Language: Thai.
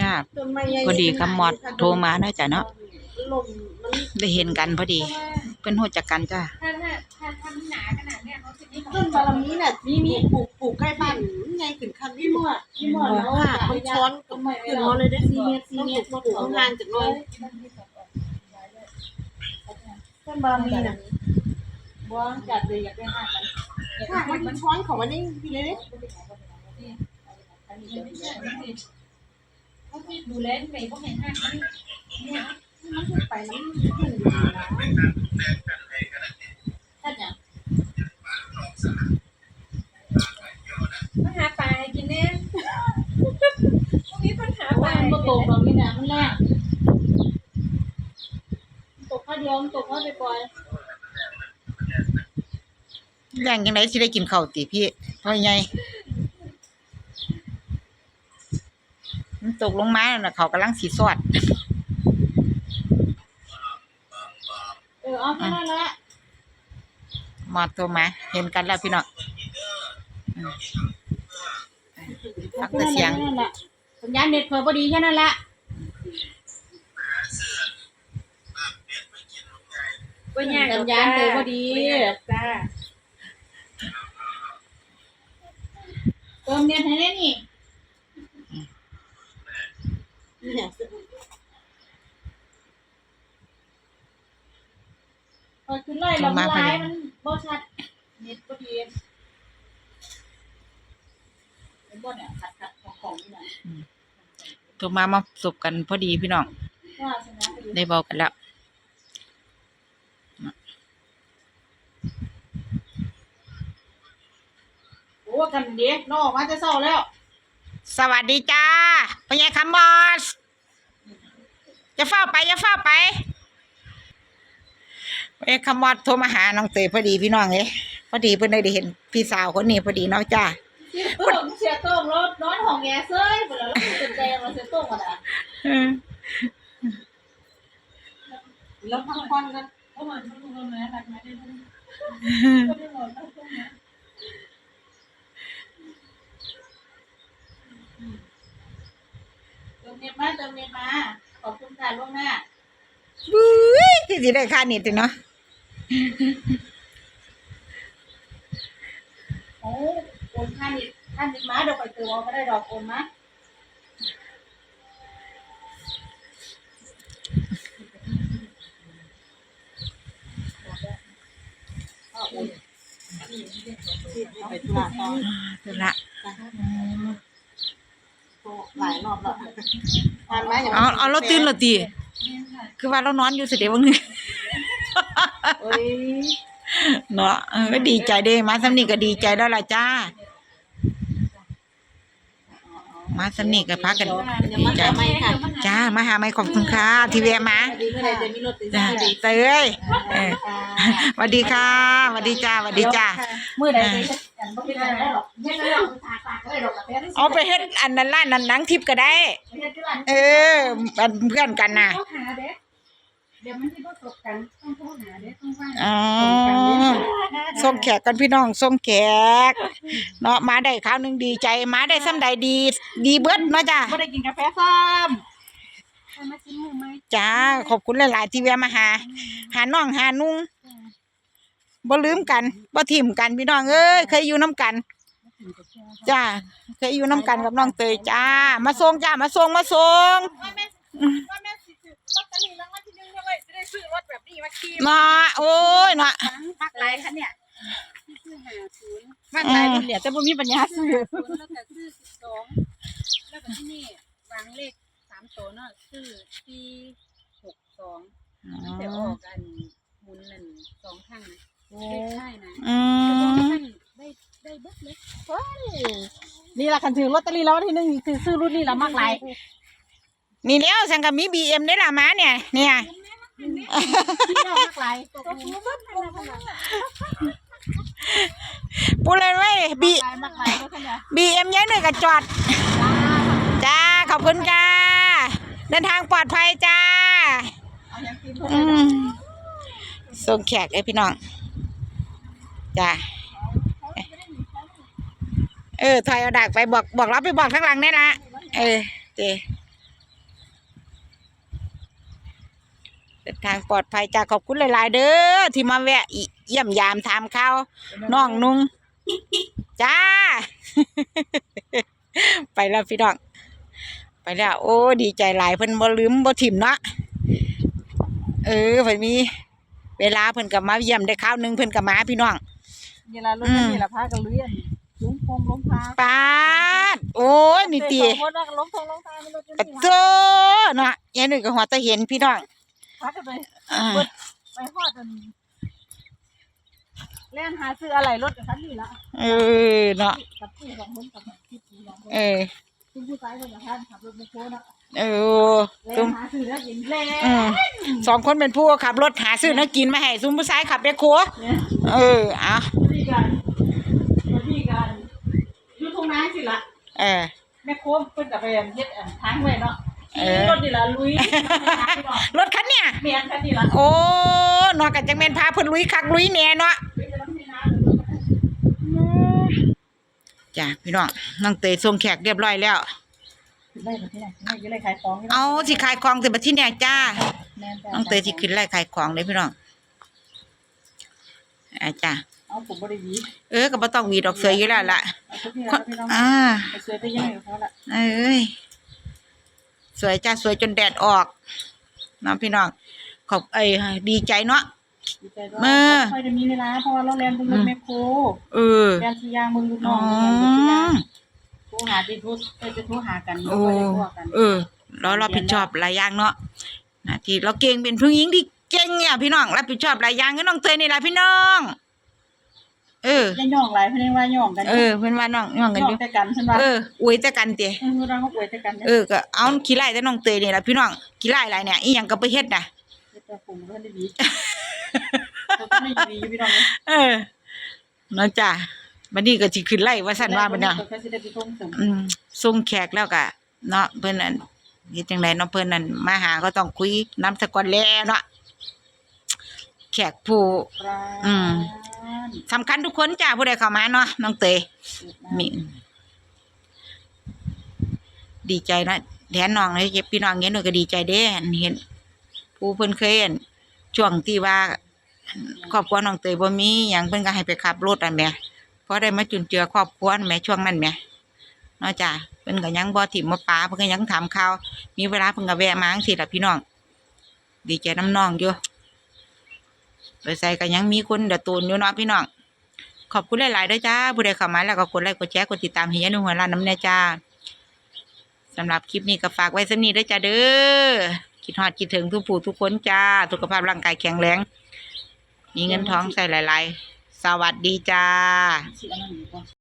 จ้าต้นไม้ใหญ่พอดีคำมอดโทรมาเนาะจ้ะเนาะลมมันได้เห็นกันพอดี เพิ่นฮู้จักกันจ้าถ้าถ้าถ้าทำหนาขนาดเนี้ยเขาจะไม่ต้นบารมีน่ะมีมีปลูกปลูกใกล้บ้านใหญ่ขึ้นคันที่มั่วที่มั่วแล้วอะต้องช้อนกับขึ้นหัวเลยได้สี่เมตรสี่เมตรปลูกห่างจากหน้อยต้นบารมีน่ะบ้องจัดเลยอยากได้ห้ากันถ้ามันช้อนของมันนี่พี่เลย เขาที่ดูแลไปพวกเห็นห้าเนี่ยมันขึ้นไปมันขึ้นอยู่นะถ้าจะมาหาปลาให้กินเนี่ยพวกนี้ปัญหาปลาก็ตกแบบนี้นะมันแรกตกข้าเดียวตกข้าไปปล่อยแรงจังไดสิได้กินข้าวติพี่พ่อใหญ่ มันตกลงมาแล้วน่ะเขากำลังสิสอดเออเอาแค่นั้นแหละมอดโทรมาเห็นกันแล้วพี่น้องอืมฟังแต่เสียงนั่นแหละสัญญาณเน็ตเพิ่มพอดีแค่นั้นแหละก็ยากสัญญาณเพิ่มพอดีจ้าเติมเน็ตให้แน่นี่เนี่ย พอขึ้นไล่ลำลายมันบ่ชัดเน็ตพอดีเห็นบ่เนี่ยขัดขัดของของนี่นะโทรมามาสบกันพอดีพี่น้อง ว่าสัญญาณพอดีได้บอกกันแล้ว โอ้กันเด็กนอกมาจะเศร้าแล้ว สวัสดีจ้าพ่อใหญ่คำมอสจะเฝ้าไปจะเฝ้าไปพ่อใหญ่คำมอสโทรมาหาน้องเตยพอดีพี่น้องเอ้ยพอดีเพิ่นได้เห็นพี่สาวคนนี้พอดีเนาะจ้าเสียโต้งเสียโต้งรถนอนห้องแง่เซ้ยหมดแล้วแล้วสนใจเราเสียโต้งก่อนอะแล้วพักผ่อนกันเพราะมันต้องลงมาหลักมาได้ทั้ง เติ มเน็ตมาเติมเน็ตมาขอบคุณค่ะล่วงหน้าบุ้ยคือสิได้ค่านิดเนาะโอ้โอนค่านิดค่านิดมาเดี๋ยวไปเติมเอาก็ได้ดอกโอนมาไปธุระต่อเดี๋ยวละหลายรอบแล้วทานมาอย่างเอาเอาเราตื่นเราตีคือว่าเรานอนอยู่สิเดี๋ยววันนี้เอ้ยเนาะเออก็ดีใจเด้มาสำนีก็ดีใจแล้วล่ะจ้า มาสำนีก็พักกันยังดีมาใจทำไมค่ะจ้ามาหาไม่ขอบคุณค่ะที่แวะมาดีเมื่อไหรจะมีรถติดจ้าดีเตยเออสวัสดีค่ะสวัสดีจ้าสวัสดีจ้า เมื่อใดจะ กันบ่เป็นอะไรหรอกไม่ได้หรอกตากตากเลยหรอกแต่เอาไปเฮ็ดอันนั้นล่ะนั่นหนังทิพย์ก็ได้ เฮ็ดที่ร้านเอออันเพื่อนกันน่ะต้องหาเด็กเดี๋ยวมันที่ประสบกันต้องโทรหาเด็กต้องว่างอ๋อส่งแขกกันพี่น้องส่งแขก เนาะมาได้คราวหนึงดีใจมาได้ซ้ำใดดี ดีเบิดเนาะจ้าบ่ได้กินกาแฟซ้ถ้ามากินหมูไหมจ้าขอบคุณหลายๆที่แวะมาหา หาน้องหานุ่ง บ่ลืมกันบ่ทิมกันพี่น้องเอ้ยเคยอยู่น้ำกันจ้าเคยอยู่น้ำกันกับน้องเตยจ้า มาส่งจ้ามาส่งมาส่งว่าแม่ว่าแม่สิซื้อลอตเตอรี่รางวัลที่1เลยจะได้ซื้อรถแบบนี้มาขี่เนาะโอ้ยเนาะมักหลายคันเนี่ยซื้อหาศูนย์มักหลายคนเหลือแต่บ่มีปัญญาซื้อศูนย์แล้วก็ซื้อสิบสองแล้วก็ที่นี่วางเลขสามตัวเนาะซื้อที่หกสองมันจะออกอันหมุนนั่นสองข้างนะเลข ใช่นะอืแต่ว่ามท่านได้ได้เบิดเลยนี่ล่ะคันถือลอตเตอรี่รางวัลที่1คือซื้อรุ่นนี้ละมักหลายนี่แล้วสังกัมี BM ได้ละมาเนี่ย เนี่ยที่เรามักหลายตกรู้เบิดเลยนะขนาดพูดเลยไว้ย B หลายมักหลายรถคันเนี่ย BM ยังหนึ่งกับจอด จ้า ขอบคุณค่ะเดินทางปลอดภัยจ้าเอาอย่างกินอืมส่งแขกไอ้พี่น้อง จ้าเออถอยเอาดักไปบอกบอกเราไปบอกข้างหลังได้ละเออเตเดินทางปลอดภัยจ้าขอบคุณหลาย ๆ เด้อที่มาแวะเยี่ยมยามถามข่าวน้องนุงจ้า ไปแล้วพี่น้องไปแล้ว โอ้ดีใจหลายเพิ่นบ่ลืมบ่ถิ่มเนาะเออเพิ่นมี เวลาเพิ่นก็มาเยี่ยมได้คราวหนึงเพิ่นก็มาพี่น้อง เวลารถนี่ละพากันเลื่อนลุงพงลุงพาปาดโอ้ยนี่ตีสองคนว่ากันล้มทงล้มตาไม่รู้จะปะมีโตเนาะยายหนุ่ยก็หัวตะเห็นพี่น้องพากันไปอ่าไปฮอดกันเล่นหาซื้ออะไรรถกับคันนี้ละเออเนาะกับผู้สองคนกับพี่ผู้สองคนเออผู้ผู้ชายคนละท่านขับรถมาโค้นะเออเล่ซุมนหาซื้อแล้วยิงแล่อืมสองคนเป็นผู้ขับรถหาซื้อนักกินมาให้ซุมผู้ชายขับไปครัวเนี่ยเออเอาดี กันดีกันอยู่ตรงนั้นสิละเออแม่โค้งเพิ่นกับไปเฮ็ดอันทางไว้เนาะเออรถนี่ละลุยรถคันเนี่ยเมียนคันนี้ละโอ้เนาะกันจังแม่นพาเพิ่นลุยคักลุยแหน่เนาะจ้ะพี่น้องน้องเตยส่งแขกเรียบร้อยแล้วได้แบบนี้ไม่ยังเลยขายของเอาสิขายของแต่บัดที่เนี่ยจ้าน้องเตยสิขึ้นไล่ขายของเลยพี่น้องอาจ้ะ เอาผมบ่ได้หวีเออก็บ่ต้องหวีดอกเสยอยู่แล้วล่ะเอาทุกนี่ละพี่น้องอ่าไปซื้อไปยังไงเขาละเอ้ยสวยจ้าสวยจนแดดออกน้องพี่น้องขอบเอ้ยดีใจเนาะ ดีใจด้วยเมื่อค่อยจะมีเวลาเพราะว่าเราเรียนเป็นรถแมคโครเออเรียนสียางมึงลูกน้อ๋อองเรียนสียางโทรหาดิทุสไปจะโทรหากันโอ้ไม่ได้โทรกันเออเรารับผิดชอบหลายอย่างเนาะหนาที่เราเก่งเป็นผู้หญิงที่เก่งเนี่ยพี่น้องรับผิดชอบหลายอย่างก็น้องเตยนี่แหละพี่น้อง เออจะย่องหลายเพิ่นว่าย่องกันเออเพิ่นว่าน้องน้องกันย่อองยู่แต่กันเพิ่นว่าเอออวยแต่กันเตะเออเราเขาอวยแต่กันเนี่ยเออก็เอาขี้ไล่แต่น้องเตยนี่แหละพี่น้องขี้ไล่อะไรเนี่ยอีหยังก็ไปเฮ็ดน่ะแต่ผมเพิ่นได้ดีเขาก็ไม่ดีอยู่พี่น้องเออเนาะจ้ะบัดนี้ก็สิขึ้นไล่ว่าซั่นว่าบัดเนาะเขาสิได้ไปส่งเสริมอืมส่งแขกแล้วก็เนาะเพิ่นนั่นเฮ็ดจังไดเนาะเพิ่นนั่นมาหาก็ต้องคุยนำสะก่อนแลเนาะ แขกผู้ร้านอืมสำคัญทุกคนจ้าผู้ใดเข้ามาเนาะน้องเตยมีดีใจนะแทนน้องเลยพี่น้องเงี้ยหนูก็ดีใจเด้เห็น ผู้เพิ่นเคยเห็นช่วงที่ว่าครอบครัวน้องเตยบ่มีหยังเพิ่นก็ให้ไปขับรถอันแหม่พอได้มาจุนเจือครอบครัวนั่นแหม่ช่วงนั้นแหม่เนาะจ้าเพิ่นก็ยังบ่ถิ่มบ่ปาเพิ่นก็ยังถามข่าวมีเวลาเพิ่นก็แวะมาจังซี่ล่ะพี่น้อง ดีใจน้ำน้องอยู่ ไปใส่ก็ยังมีคนเดือดตูนอยู่เนาะพี่น้องขอบคุณหลายๆด้วยจ้าผู้ใดเข้ามาแล้วก็กดไลค์กดแชร์กดติดตามให้ยานุ่มหัวล้านน้ำแน่จ้าสำหรับคลิปนี้ก็ฝากไว้สำนี้ด้วยจ้าเด้อคิดฮอดคิดถึงทุกผู้ทุกคนจ้าสุขภาพร่างกายแข็งแรงมีเงินท้องใส่หลาย ๆ สวัสดีจ้า